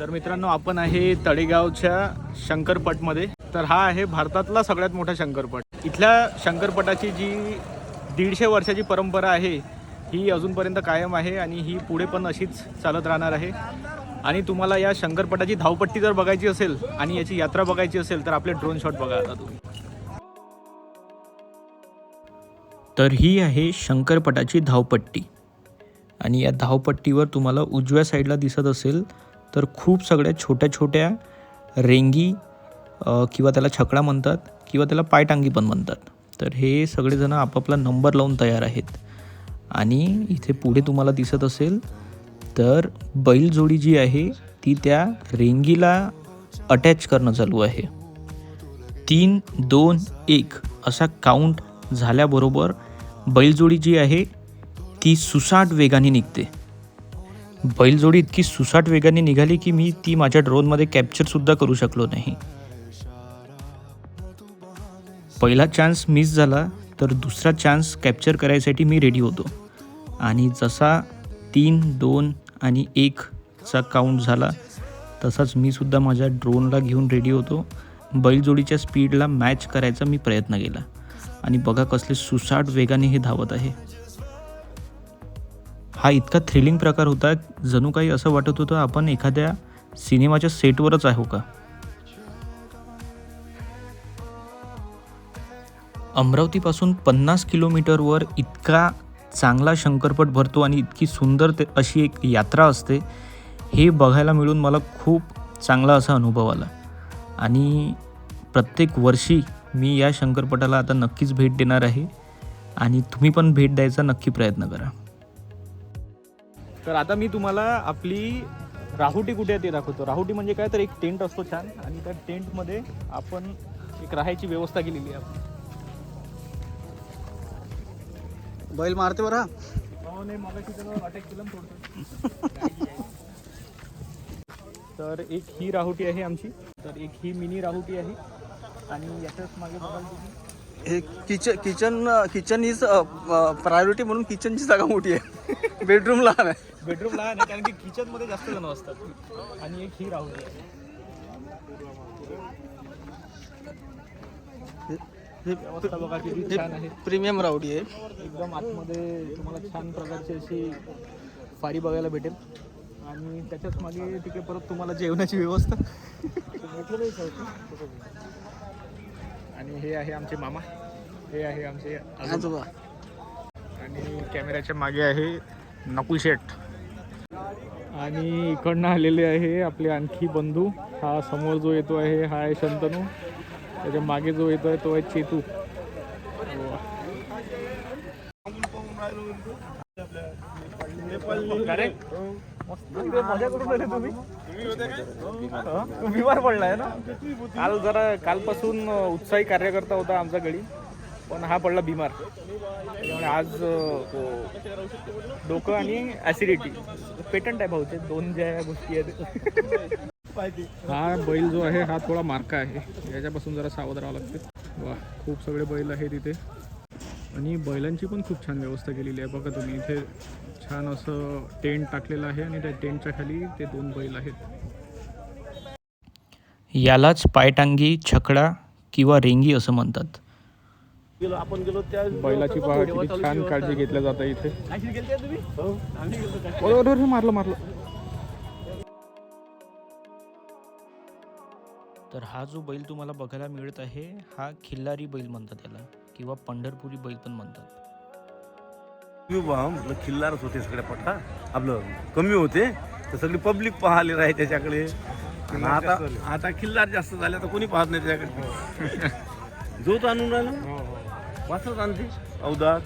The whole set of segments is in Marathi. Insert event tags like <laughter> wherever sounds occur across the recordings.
तर मित्रांनो आपण आहे तळेगावच्या शंकरपटमध्ये. तर हा आहे भारतातला सगळ्यात मोठा शंकरपट. इथल्या शंकरपटाची जी दीडशे वर्षाची परंपरा आहे ही अजूनपर्यंत कायम आहे आणि ही पुढे पण अशीच चालत राहणार आहे. आणि तुम्हाला या शंकरपटाची धावपट्टी जर बघायची असेल आणि याची यात्रा बघायची असेल तर आपले ड्रोन शॉट बघा आता तुम्ही. तर ही आहे शंकरपटाची धावपट्टी. आणि या धावपट्टीवर तुम्हाला उजव्या साईडला दिसत असेल तर खूप सगळ्या छोट्या छोट्या रेंगी किंवा त्याला छकडा म्हणतात किंवा त्याला पायटांगी पण म्हणतात. तर हे सगळेजणं आपापला नंबर लावून तयार आहेत. आणि इथे पुढे तुम्हाला दिसत असेल तर बैलजोडी जी आहे ती त्या रेंगीला अटॅच करणं चालू आहे. तीन दोन एक असा काउंट झाल्याबरोबर बैलजोडी जी आहे ती सुसाट वेगाने निघते. बैलजोडी इतकी सुसाट वेगाने निघाली की मी ती माझ्या ड्रोनमध्ये कॅप्चरसुद्धा करू शकलो नाही. पहिला चान्स मिस झाला तर दुसरा चान्स कॅप्चर करायसाठी मी रेडी होतो. आणि जसा तीन दोन आणि एकचा काउंट झाला तसाच मी सुद्धा माझ्या ड्रोनला घेऊन रेडी होतो. बैलजोडीच्या स्पीडला मॅच करायचा मी प्रयत्न केला. आणि बघा कसले सुसाट वेगाने हे धावत आहे. हा इतका थ्रिलिंग प्रकार होता जणू काही असं वाटत होतं आपण एखाद्या सिनेमाच्या सेटवरच आहो का? अमरावतीपासून पन्नास किलोमीटरवर इतका चांगला शंकरपट भरतो आणि इतकी सुंदर ते अशी एक यात्रा असते हे बघायला मिळून मला खूप चांगला असा अनुभव आला. आणि प्रत्येक वर्षी मी या शंकरपटाला आता नक्कीच भेट देणार आहे आणि तुम्ही पण भेट द्यायचा नक्की प्रयत्न करा. तर आता मी तुम्हाला आपली राहुटी कुठे आहे ते दाखवतो. राहुटी म्हणजे काय? तर एक टेंट असतो छान. आणि त्या टेंटमध्ये आपण एक राहायची व्यवस्था केलेली आहे. बैल मारते बरं हा. तर एक ही राहुटी आहे आमची. तर एक ही मिनी राहुटी आहे. आणि याच्याच मागे बघाल तुम्ही. हे kitchen kitchen kitchen is priority म्हणून किचनची जागा मोठी आहे. <laughs> बेडरूम लहान आहे. बेडरूम लहान आहे कारण की किचनमध्ये जास्त जण असतात. आणि एक ही हे व्यवस्था बघा किती छान आहे. प्रीमियम रावडी आहे. एकदम आतमध्ये तुम्हाला छान प्रकारची अशी फारी बघायला भेटेल. आणि त्याच्याच मागे तिथे परत तुम्हाला जेवणाची व्यवस्था. आणि हे आहे आमचे मामा. हे आहे आमचे आजोबा. आजोबा. आणि कॅमेऱ्याच्या मागे आहे नकुल शेठ. आणि इकडनं आलेले आहे आपले आणखी बंधू. हा समोर जो येतो आहे हा आहे शंतनू. त्याच्यामागे जो येतो आहे तो आहे चेतू. मजा बिमार पडलाय ना? काल जरा कालपासून उत्साही कार्यकर्ता होता आमचा गडी. पण हा पडला बिमार त्यामुळे आज डोकं आणि ऍसिडिटी पेटंट आहे भाऊचे दोन ज्या गोष्टी आहेत. हा बैल जो आहे हा थोडा मार्का आहे. याच्यापासून जरा सावध राहावं लागते. वा खूप सगळे बैल आहेत इथे. आणि बैलांची पण खूप छान व्यवस्था केलेली आहे. बघा तुम्ही इथे छान असं टेंट टाकलेलं आहे आणि त्या टेंटच्या खाली ते दोन बैल आहेत. यालाच पायटांगी छकडा किंवा रेंगी असं म्हणतात. आपण गेलो त्या बैलाची पहा किती छान काळजी घेतल्या जाते इथे. अरे, मारलं मारलं. तर हा जो बैल तुम्हाला बघायला मिळत आहे हा खिल्लारी बैल म्हणतात त्याला किंवा पंढरपुरी बैल पण म्हणतात. बा म्हटलं खिल्लारच होते सगळ्या पट्टा. आपलं कमी होते तर सगळी पब्लिक पाहाले राही त्याच्याकडे. आणि आता आता खिल्लार जास्त झाले तर कोणी पाहत नाही त्याच्याकडे. <laughs> जो तो आणून राहिला? वाचत आणते अवदात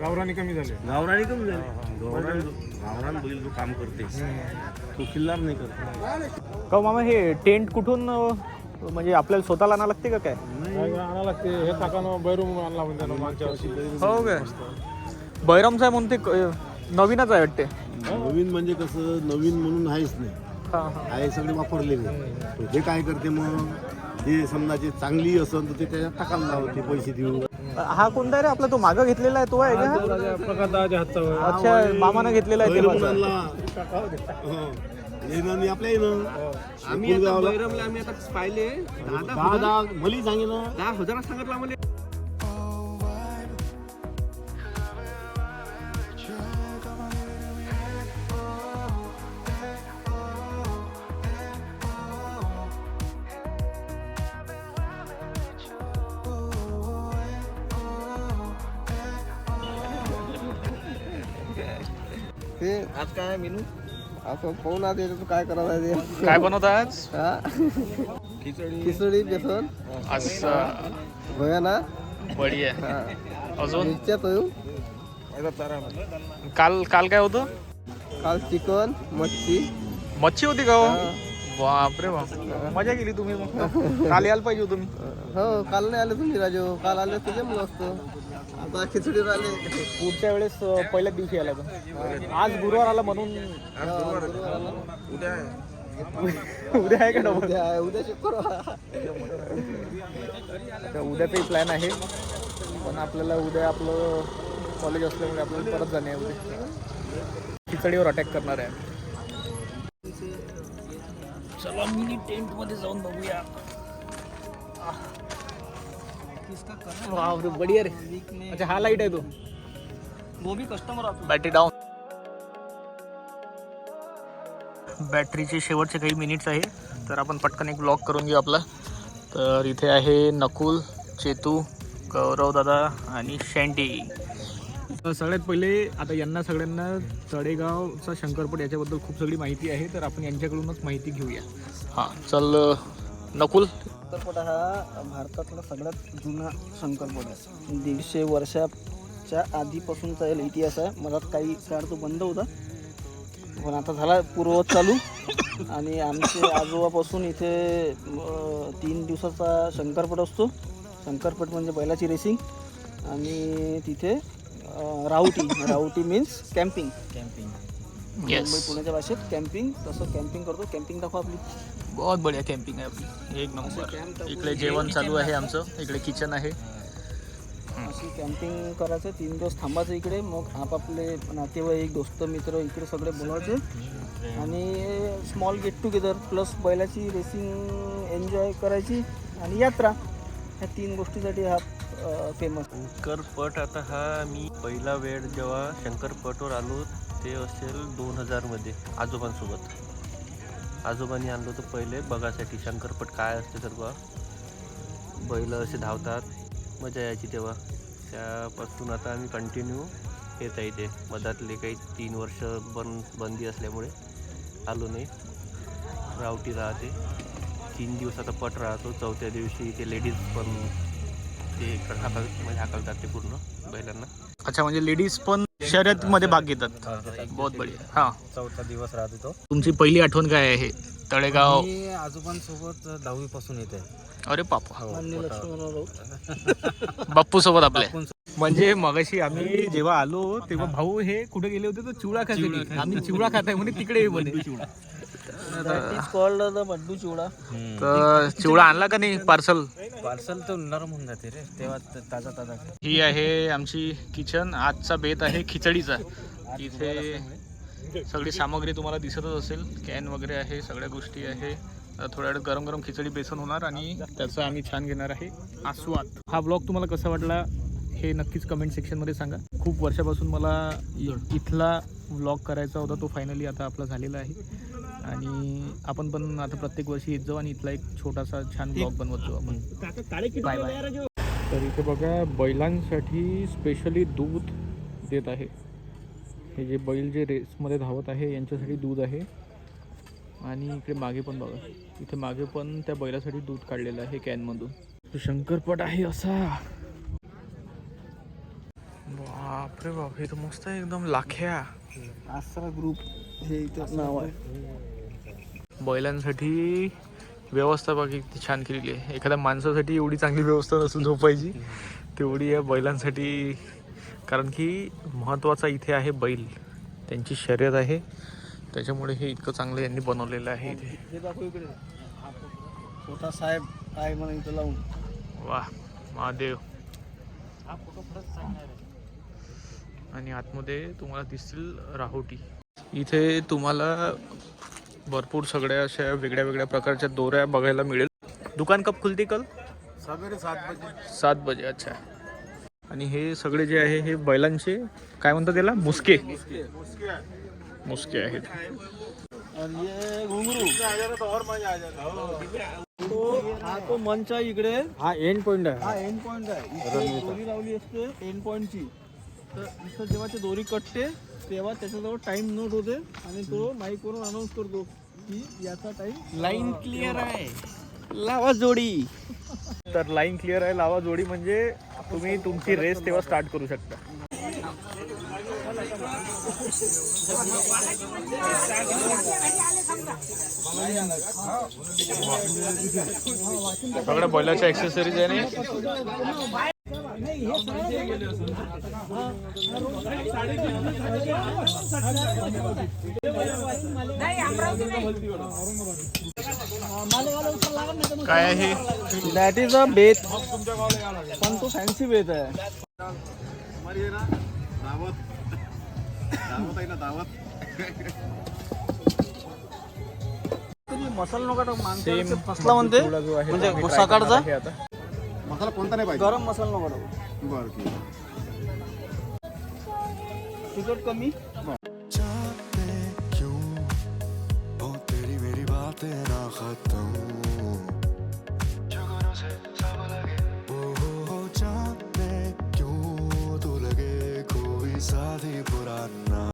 गावरानी कमी झाले. गावराणी कमी झाले. गावरान गावरान बैल जो काम करते. तो खिल्लार नाही करत. का मामा हे टेंट कुठून म्हणजे आपल्याला स्वतःला आणावं लागते का काय? आणा लागते. हे टाकानं बैरून आणला त्यानं मागच्या वर्षी हो काय? बैरमचा आहे म्हणते क- नवीनच आहे वाटते. नवीन म्हणजे कसं नवीन म्हणून आहेच नाही. हा हा. आहे सगळे वापरलेले. तो हे काय करते मग? हे समजा जे चांगली असेल तर ते त्याच्यात टाकायला लावते पैसे देऊ हा कोणता आहे रे? आपला तो मागं घेतलेला आहे तो आहे का? हातचा होय. अच्छा मामानं घेतलेला आहे हो. येणं आणि आपल्या येणं आम्ही आता बैरमला आम्ही आता पाहिले. दहा दहा दहा मली सांगे ना दहा हजार सांगितलं आम्हाला. ते आज काय मेनू? असं पाहून आज याच्यात काय करायचं आहे काय बनवत आज? ते खिचडी. खिचडी बेसन. असं. होया ना? बढिया हा. अजून? मिरच्या काल काल काय होतं? काल चिकन मच्छी. मच्छी होती का हो? बापरे बाप. मजा केली तुम्ही मग. काल यायला पाहिजे हो तुम्ही. हो काल नाही आले तुम्ही राजू. काल आले तुझे जमलं असतं आता खिचडी आले. पुढच्या वेळेस अं, पहिल्याच दिवशी यायला लागेल. आज गुरुवार आला म्हणून <laughs> उद्या आहे. का डबल? उद्या उद्या शुक्रवार. तर उद्याचाही प्लॅन आहे. पण आपल्याला उद्या आपलं कॉलेज असल्यामुळे आपल्याला परत जाणे आहे उद्या. खिचडीवर अटॅक करणार आहे. चला मिनी टेंटमध्ये जाऊन बघूया. वाव बढिया रे. अच्छा हा लाइट आहे तो. वो भी कस्टमर आता बॅटरी डाऊन बॅटरीचे शेवटचे काही मिनिट्स आहे. तर आपण पटकन एक ब्लॉक करून घेऊ आपला. तर इथे आहे नकुल चेतू गौरव दादा आणि शँटी. सगळ्यात पहिले आता यांना सगळ्यांना तळेगावचा शंकरपट याच्याबद्दल खूप सगळी माहिती आहे. तर आपण यांच्याकडूनच माहिती घेऊया. हां चल नकुल शंकरपट हा भारतातला सगळ्यात जुना शंकरपट आहे. दीडशे वर्षाच्या आधीपासूनचा याला इतिहास आहे. मधात काही काळ तो बंद होता. पण आता झाला पूर्ववत चालू. आणि आमचे आजोबापासून इथे तीन दिवसाचा शंकरपट असतो. शंकरपट म्हणजे बैलाची रेसिंग आणि तिथे राऊटी. राऊटी मीन्स कॅम्पिंग कॅम्पिंग मुंबई पुण्याच्या भाषेत कॅम्पिंग तसं कॅम्पिंग करतो. कॅम्पिंग दाखवा आपली. बहुत बढिया कॅम्पिंग आहे आपली एक नंबर। इकडे जेवण चालू आहे आमचं इकडे किचन आहे। अशी कॅम्पिंग करायचं तीन दिवस थांबायचं इकडे मग आपापले नातेवाईक दोस्त मित्र इकडे सगळे बोलवायचे आणि स्मॉल गेट टुगेदर प्लस बैलाची रेसिंग एन्जॉय करायची आणि यात्रा. ह्या तीन गोष्टीसाठी हा फेमस शंकरपट आता हा मी पहिला वेळ जेव्हा शंकरपटवर आलो ते असेल दोन हजारमध्ये आजोबांसोबत. आजोबांनी आणलं होतं पहिले. बघासाठी शंकरपट काय असते तर बा बैल असे धावतात. मजा यायची तेव्हा. त्यापासून आता आम्ही कंटिन्यू येत आहे ते मधातले काही तीन वर्ष बन बंदी असल्यामुळे आलो नाही. रावटी राहते. तीन दिवस आता पट राहतो. चौथ्या दिवशी ते लेडीज पण ते हाकल म्हणजे हाकलतात ते पूर्ण बैलांना. अच्छा म्हणजे लेडीज पण शर्यतीमध्ये भाग घेतात. बहुत बढिया. हा. चौथा दिवस राहतो तो. तुमची पहिली आठवण काय आहे? तळेगाव. मी आजोबांसोबत दहावी पासून येते अरे लक्ष्मणराव बाप्पू सोबत आपल्या म्हणजे मगाशी आम्ही जेव्हा आलो तेव्हा भाऊ हे कुठे गेले होते? तर चिवडा खायसाठी आम्ही चिवडा खाताय म्हणे तिकडे म्हणे. Is called the Baddu chivda. तर चिवडा आणला का नाही पार्सल पार्सल तर नरम होऊन जाते रे. तेव्हा ताजा ताजा. ही आहे आमची किचन आजचा बेत आहे खिचडीचा. इथे सगळी सामग्री तुम्हाला दिसतच असेल. कॅन वगैरे आहे सगळ्या गोष्टी आहे. थोड्या वेळ गरम गरम खिचडी बेसन होणार आणि त्याचा आम्ही छान घेणार आहे. आस्वाद. हा ब्लॉग तुम्हाला कसा वाटला हे नक्कीच कमेंट सेक्शनमध्ये सांगा. खूप वर्षापासून मला इथला व्लॉग करायचा होता तो फायनली आता आपला झालेला आहे. आणि आपण पण आता प्रत्येक वर्षी येत जाऊ आणि इथला एक छोटासा छान ब्लॉग बनवत जाऊ आपण बाय बाय तर इथे बघा बैलांसाठी स्पेशली दूध देत आहे. हे जे बैल जे रेसमध्ये धावत आहे यांच्यासाठी दूध आहे. आणि इकडे मागे पण बघा. इथे मागे पण त्या बैलासाठी दूध काढलेलं आहे कॅनमधून. शंकरपट आहे असा. बापरे बाप हे तर मस्त आहे एकदम लाख्या. आसरा ग्रुप हे इथं नाव आहे. बैलांसाठी व्यवस्था बघा किती छान केलेली आहे. एखाद्या माणसासाठी एवढी चांगली व्यवस्था नसून झोपायची तेवढी या बैलांसाठी कारण की महत्त्वाचा इथे आहे बैल. त्यांची शर्यत आहे. त्याच्यामुळे हे इतकं चांगलं यांनी बनवलेलं आहे इथे. हे छोटा साहेब आहे म्हणून इथं लावून? वा महादेव. आणि आतमध्ये तुम्हाला दिसतील राहोटी. इथे तुम्हाला भरपूर सगळ्या अशा वेगळ्या वेगळ्या प्रकारच्या दोऱ्या बघायला मिळेल. दुकान कब खुलती कल? सवेरे सात बजे. सात बजे अच्छा. आणि हे सगळे जे आहे हे बैलांचे काय म्हणतात त्याला? मुसके. मुसके. आहेत. तो हा तो मंच आहे इकडे. हा एंड पॉइंट आहे. हा एंड पॉइंट आहे. इथे दोरी लावली असते एंड पॉइंटची तर इथं जेव्हा ते दोरी कटते तेव्हा त्याच्याजवळ टाइम नोट होते आणि तो माईकवरून अनाऊन्स करतो की याचा टाइम लाईन क्लिअर आहे. लावा जोडी. तर लाईन क्लिअर आहे लावा जोडी म्हणजे तुम्ही तुमची रेस तेव्हा स्टार्ट करू शकता. सगळ्या बैलाच्या एक्सेसरीज आहे ना? काय आहे दॅट इज अ बेत पण तो फॅन्सी बेत आहे मसाला नका फसला म्हणते? म्हणजे सकाळचा करणार आहे आता. मसाला कोणता नाही पाहिजे गरम मसाला नको टाकू बरं ठीक आहे तिखट कमी क्यों ओ तेरी मेरी बातें ना खत्म